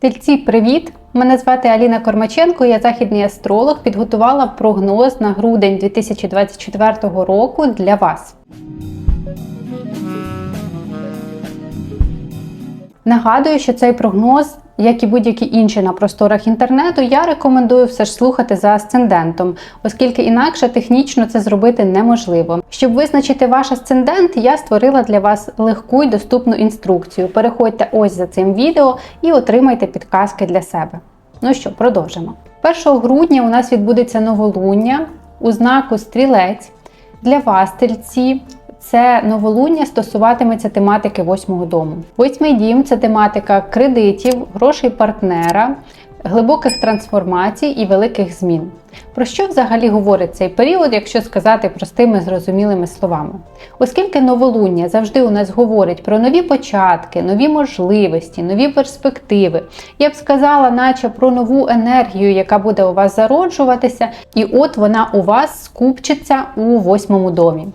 Тельці, привіт! Мене звати Аліна Кормаченко, я західний астролог. Підготувала прогноз на грудень 2024 року для вас. Нагадую, що цей прогноз, як і будь-які інші на просторах інтернету, я рекомендую все ж слухати за асцендентом, оскільки інакше технічно це зробити неможливо. Щоб визначити ваш асцендент, я створила для вас легку й доступну інструкцію. Переходьте ось за цим відео і отримайте підказки для себе. Ну що, продовжимо. 1 грудня у нас відбудеться новолуння у знаку стрілець. Для вас, тельці, це новолуння стосуватиметься тематики восьмого дому. Восьмий дім це тематика кредитів, грошей партнера, глибоких трансформацій і великих змін. Про що взагалі говорить цей період, якщо сказати простими зрозумілими словами? Оскільки новолуння завжди у нас говорить про нові початки, нові можливості, нові перспективи, я б сказала, наче про нову енергію, яка буде у вас зароджуватися, і от вона у вас скупчиться у восьмому домі.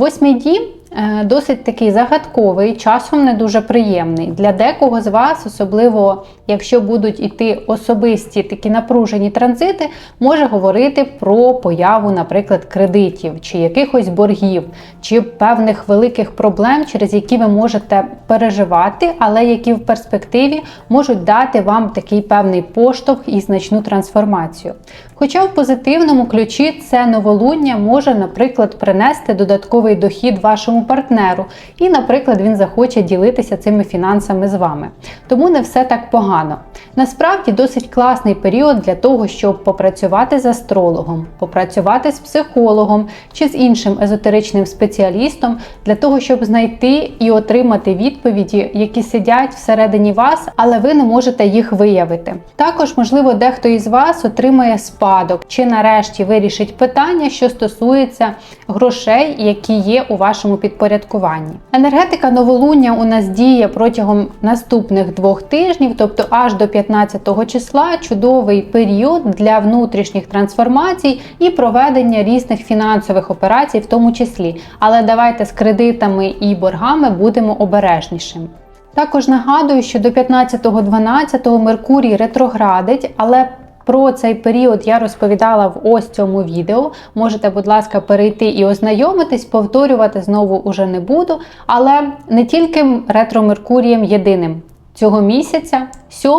Восьмий дім е, досить такий загадковий, часом не дуже приємний. Для декого з вас, особливо якщо будуть іти особисті такі напружені транзити, може говорити про появу, наприклад, кредитів чи якихось боргів, чи певних великих проблем, через які ви можете переживати, але які в перспективі можуть дати вам такий певний поштовх і значну трансформацію. Хоча в позитивному ключі це новолуння може, наприклад, принести додатковий дохід вашому партнеру, і, наприклад, він захоче ділитися цими фінансами з вами. Тому не все так погано. Насправді досить класний період для того, щоб попрацювати з астрологом, попрацювати з психологом чи з іншим езотеричним спеціалістом, для того, щоб знайти і отримати відповіді, які сидять всередині вас, але ви не можете їх виявити. Також, можливо, дехто із вас отримає спадок чи нарешті вирішить питання, що стосується грошей, які є у вашому підпорядкуванні. Енергетика новолуння у нас діє протягом наступних двох тижнів, тобто аж до 15 числа, чудовий період для внутрішніх трансформацій і проведення різних фінансових операцій, в тому числі. Але давайте з кредитами і боргами будемо обережнішими. Також нагадую, що до 15-12 Меркурій ретроградить, але про цей період я розповідала в ось цьому відео. Можете, будь ласка, перейти і ознайомитись, повторювати знову уже не буду. Але не тільки ретро Меркурієм єдиним. Цього місяця, 7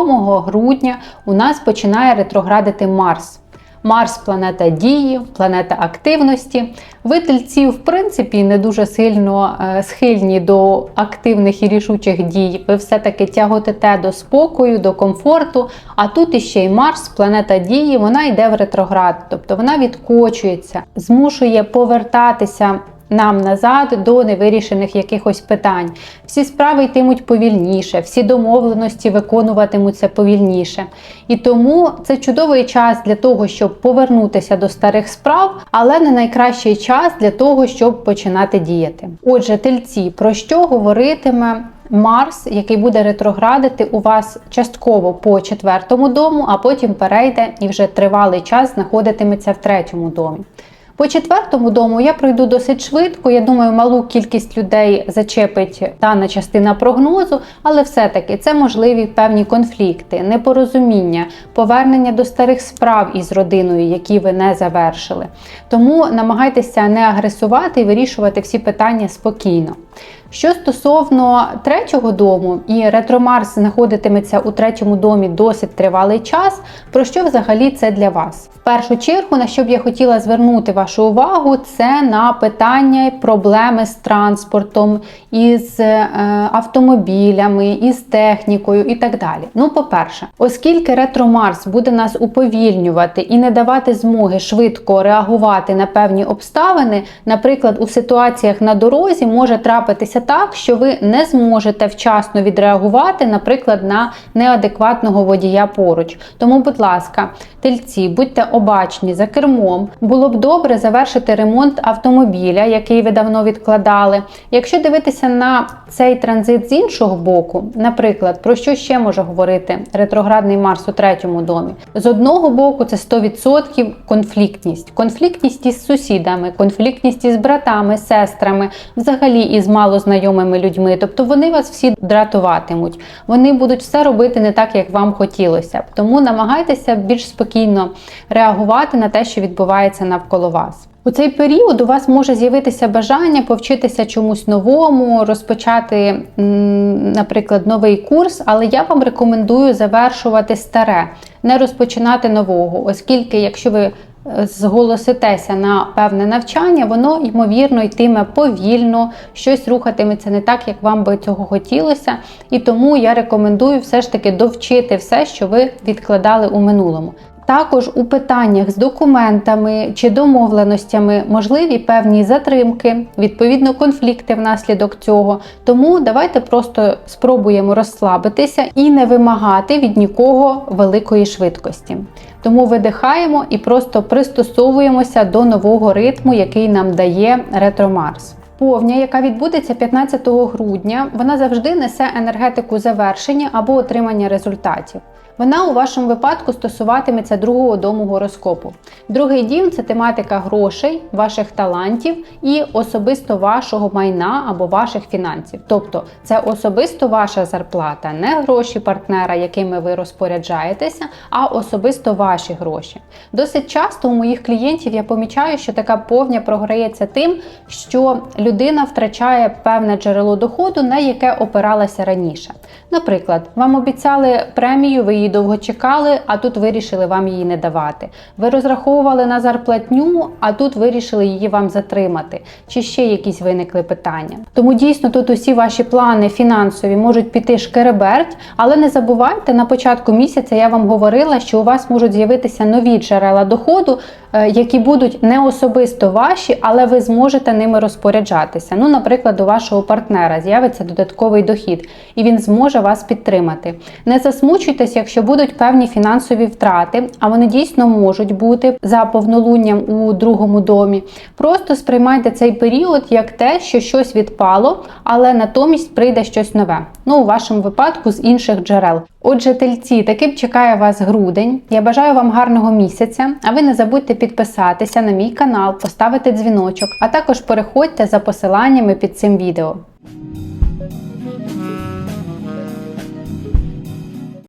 грудня, у нас починає ретроградити Марс. Марс планета дії, планета активності. Ви тельці, в принципі, не дуже сильно е, схильні до активних і рішучих дій. Ви все-таки тяготите до спокою, до комфорту. А тут іще й Марс, планета дії, вона йде в ретроград, тобто вона відкочується, змушує повертатися нам назад до невирішених якихось питань. Всі справи йтимуть повільніше, всі домовленості виконуватимуться повільніше. І тому це чудовий час для того, щоб повернутися до старих справ, але не найкращий час для того, щоб починати діяти. Отже, тельці, про що говоритиме? Марс, який буде ретроградити у вас частково по четвертому дому, а потім перейде і вже тривалий час знаходитиметься в третьому домі. По четвертому дому я пройду досить швидко. Я думаю, малу кількість людей зачепить дана частина прогнозу, але все-таки це можливі певні конфлікти, непорозуміння, повернення до старих справ із родиною, які ви не завершили. Тому намагайтеся не агресувати і вирішувати всі питання спокійно. Що стосовно третього дому, і ретромарс знаходитиметься у третьому домі досить тривалий час, про що взагалі це для вас? В першу чергу, на що б я хотіла звернути вашу увагу, це на питання проблеми з транспортом, із е, автомобілями, із технікою і так далі. Ну, по-перше, оскільки ретромарс буде нас уповільнювати і не давати змоги швидко реагувати на певні обставини, наприклад, у ситуаціях на дорозі може трапитися так, що ви не зможете вчасно відреагувати, наприклад, на неадекватного водія поруч. Тому, будь ласка, тельці, будьте обачні за кермом. Було б добре завершити ремонт автомобіля, який ви давно відкладали. Якщо дивитися на цей транзит з іншого боку, наприклад, про що ще може говорити ретроградний Марс у третьому домі? З одного боку, це 100% конфліктність, конфліктність із сусідами, конфліктність із братами, сестрами, взагалі із малозначними знайомими людьми. Тобто вони вас всі дратуватимуть. Вони будуть все робити не так, як вам хотілося. Тому намагайтеся більш спокійно реагувати на те, що відбувається навколо вас. У цей період у вас може з'явитися бажання повчитися чомусь новому, розпочати, наприклад, новий курс, але я вам рекомендую завершувати старе, не розпочинати нового, оскільки, якщо ви зголоситеся на певне навчання, воно ймовірно йтиме повільно, щось рухатиметься не так, як вам би цього хотілося. І тому я рекомендую все ж таки довчити все, що ви відкладали у минулому. Також у питаннях з документами чи домовленостями можливі певні затримки, відповідно, конфлікти внаслідок цього. Тому давайте просто спробуємо розслабитися і не вимагати від нікого великої швидкості. Тому видихаємо і просто пристосовуємося до нового ритму, який нам дає ретро Марс. Повня, яка відбудеться 15 грудня, вона завжди несе енергетику завершення або отримання результатів. Вона у вашому випадку стосуватиметься другого дому гороскопу. Другий дім це тематика грошей, ваших талантів і особисто вашого майна або ваших фінансів. Тобто це особисто ваша зарплата, не гроші партнера, якими ви розпоряджаєтеся, а особисто ваші гроші. Досить часто у моїх клієнтів я помічаю, що така повня програється тим, що людина втрачає певне джерело доходу, на яке опиралася раніше. Наприклад, вам обіцяли премію, ви її довго чекали, а тут вирішили вам її не давати. Ви розраховували на зарплатню, а тут вирішили її вам затримати. Чи ще якісь виникли питання? Тому дійсно тут усі ваші плани фінансові можуть піти шкереберть, але не забувайте, на початку місяця я вам говорила, що у вас можуть з'явитися нові джерела доходу, е, які будуть не особисто ваші, але ви зможете ними розпоряджатися. Ну, наприклад, у вашого партнера з'явиться додатковий дохід, і він зможе вас підтримати. Не засмучуйтесь, якщо будуть певні фінансові втрати, а вони дійсно можуть бути за повнолунням у другому домі. Просто сприймайте цей період як те, що щось відпало, але натомість прийде щось нове. Ну, у вашому випадку з інших джерел. Отже, тельці, таким чекає вас грудень. Я бажаю вам гарного місяця. А ви не забудьте підписатися на мій канал, поставити дзвіночок, а також переходьте за посиланнями під цим відео.